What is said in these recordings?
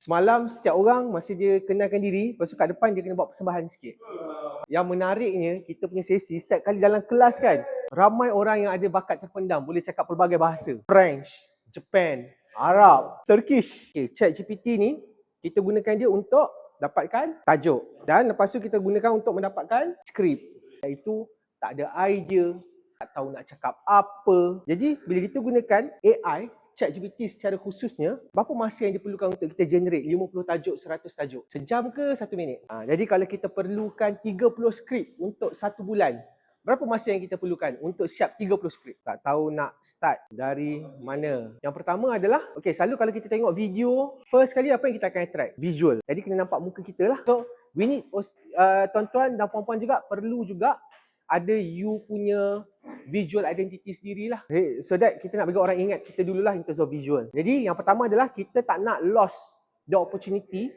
Semalam setiap orang masa dia kenalkan diri, lepas tu kat depan dia kena buat persembahan sikit. Yang menariknya, kita punya sesi setiap kali dalam kelas kan, ramai orang yang ada bakat terpendam, boleh cakap pelbagai bahasa. French, Japan, Arab, Turkish. Okay, chat GPT ni, kita gunakan dia untuk dapatkan tajuk. Dan lepas tu kita gunakan untuk mendapatkan skrip. Iaitu tak ada idea, tak tahu nak cakap apa. Jadi bila kita gunakan AI, ChatGPT secara khususnya, berapa masa yang diperlukan untuk kita generate 50 tajuk, 100 tajuk? Sejam ke satu minit? Ha, jadi kalau kita perlukan 30 skrip untuk satu bulan, berapa masa yang kita perlukan untuk siap 30 skrip? Tak tahu nak start dari mana. Yang pertama adalah, okay, selalu kalau kita tengok video, first kali apa yang kita akan attract? Visual. Jadi kena nampak muka kita lah. So, we need, uh, tuan-tuan dan puan-puan juga perlu juga ada you punya visual identity sendirilah. So that kita nak bagi orang ingat kita dululah in terms of visual. Jadi yang pertama adalah kita tak nak lost the opportunity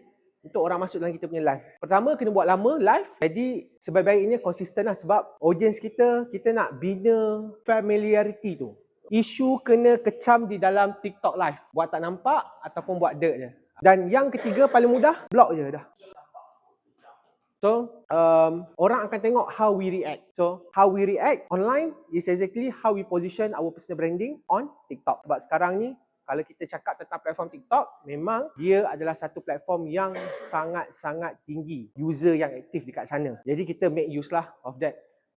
untuk orang masuk dalam kita punya live. Pertama kena buat lama live. Jadi sebaik-baiknya konsisten lah sebab audience kita, kita nak bina familiarity tu. Isu kena kecam di dalam TikTok live. Buat tak nampak ataupun buat dirt je. Dan yang ketiga paling mudah, block je dah. So, um, orang akan tengok how we react. So, how we react online is exactly how we position our personal branding on TikTok. Sebab sekarang ni, kalau kita cakap tentang platform TikTok, memang dia adalah satu platform yang sangat-sangat tinggi user yang aktif dekat sana. Jadi kita make use lah of that